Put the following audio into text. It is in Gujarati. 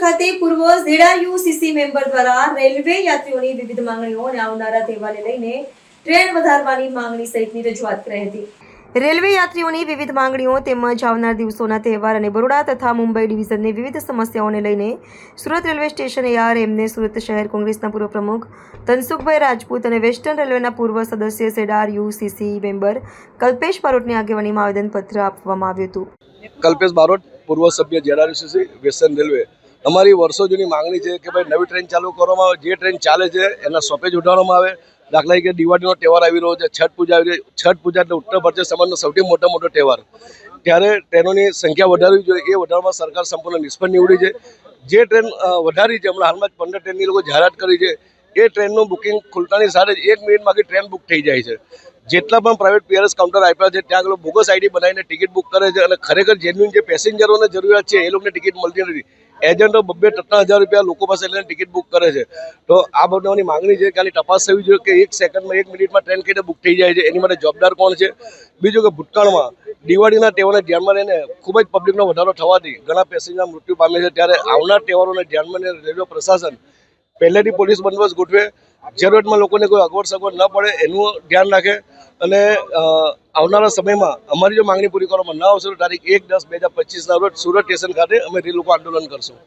ખાતે પૂર્વ ઝેડા યુસીસી મેમ્બર દ્વારા રેલવે યાત્રીઓની વિવિધ માંગણીઓ અને આવનારા તહેવારને લઈને ટ્રેન વધારવાની માંગણી સહિતની રજૂઆત કરી હતી. રેલવે યાત્રીઓની વિવિધ માંગણીઓ તેમજ આવનાર દિવસોના તહેવાર અને બરોડા તથા મુંબઈ ડિવિઝનની વિવિધ સમસ્યાઓને લઈને સુરત રેલવે સ્ટેશન એઆરએમને સુરત શહેર કોંગ્રેસના પૂર્વ પ્રમુખ ધનસુખભાઈ રાજપૂત અને વેસ્ટર્ન રેલવેના પૂર્વ સદસ્ય સેડાર યુસીસી મેમ્બર કલ્પેશ બારોટની આગેવાનીમાં આવેદનપત્ર આપવામાં આવ્યું હતું. કલ્પેશ બારોટ પૂર્વ સભ્ય જેઆરસીસી વેસ્ટર્ન રેલવે. અમારી વર્ષો જૂની માંગણી છે કે ભાઈ નવી ટ્રેન ચાલુ કરવામાં આવે, જે ટ્રેન ચાલે છે, એના સોપેજ ઉઠાવવામાં આવે. દાખલા તરીકે દિવાળીનો તહેવાર આવી રહ્યો છે, છઠ પૂજા આવી રહી, છઠ પૂજા એટલે ઉત્તર ભારતીય સમાજનો સૌથી મોટો મોટો તહેવાર. ત્યારે ટ્રેનોની સંખ્યા વધારવી જોઈએ, એ વધારવામાં સરકાર સંપૂર્ણ નિષ્ફળ નીવડી છે. જે ટ્રેન વધારી છે, હમણાં હાલમાં જ પંદર ટ્રેનની લોકો જાહેરાત કરી છે, એ ટ્રેનનું બુકિંગ ખુલતાની સાથે જ એક મિનિટમાં આખી ટ્રેન બુક થઈ જાય છે. જેટલા પણ પ્રાઇવેટ પીઆરએસ કાઉન્ટર આપ્યા છે, ત્યાં આગળ બોગસ આઈડી બનાવીને ટિકિટ બુક કરે છે અને ખરેખર જેન્યુન જે પેસેન્જરોને જરૂરિયાત છે, એ લોકોને ટિકિટ મળતી નથી. એજન્ટો બબ્બે ત્રણ હજાર રૂપિયા લોકો પાસે લઈને ટિકિટ બુક કરે છે. તો આ બધાની માંગણી છે ખાલી તપાસ થવી જોઈએ કે એક સેકન્ડમાં એક મિનિટમાં ટ્રેન કઈ બુક થઈ જાય છે, એની માટે જવાબદાર કોણ છે? બીજું કે ભૂતકાળમાં દિવાળીના તહેવારને ધ્યાનમાં લઈને ખૂબ જ પબ્લિકનો વધારો થવાથી ઘણા પેસેન્જર મૃત્યુ પામે છે. ત્યારે આવનાર તહેવારોને ધ્યાનમાં લઈને રેલવે પ્રશાસન પહેલેથી પોલીસ બંદોબસ્ત ગોઠવે. જરૂરતમાં લોકોને કોઈ અગવડ સગવડ ન પડે, એનું ધ્યાન રાખે. અને આવનારા સમયમાં અમારી જો માંગણી પૂરી કરવામાં ન આવશે તો તારીખ એક દસ બે હજાર પચીસના રોજ સુરત સ્ટેશન ખાતે અમે રેલ લોકો આંદોલન કરશું.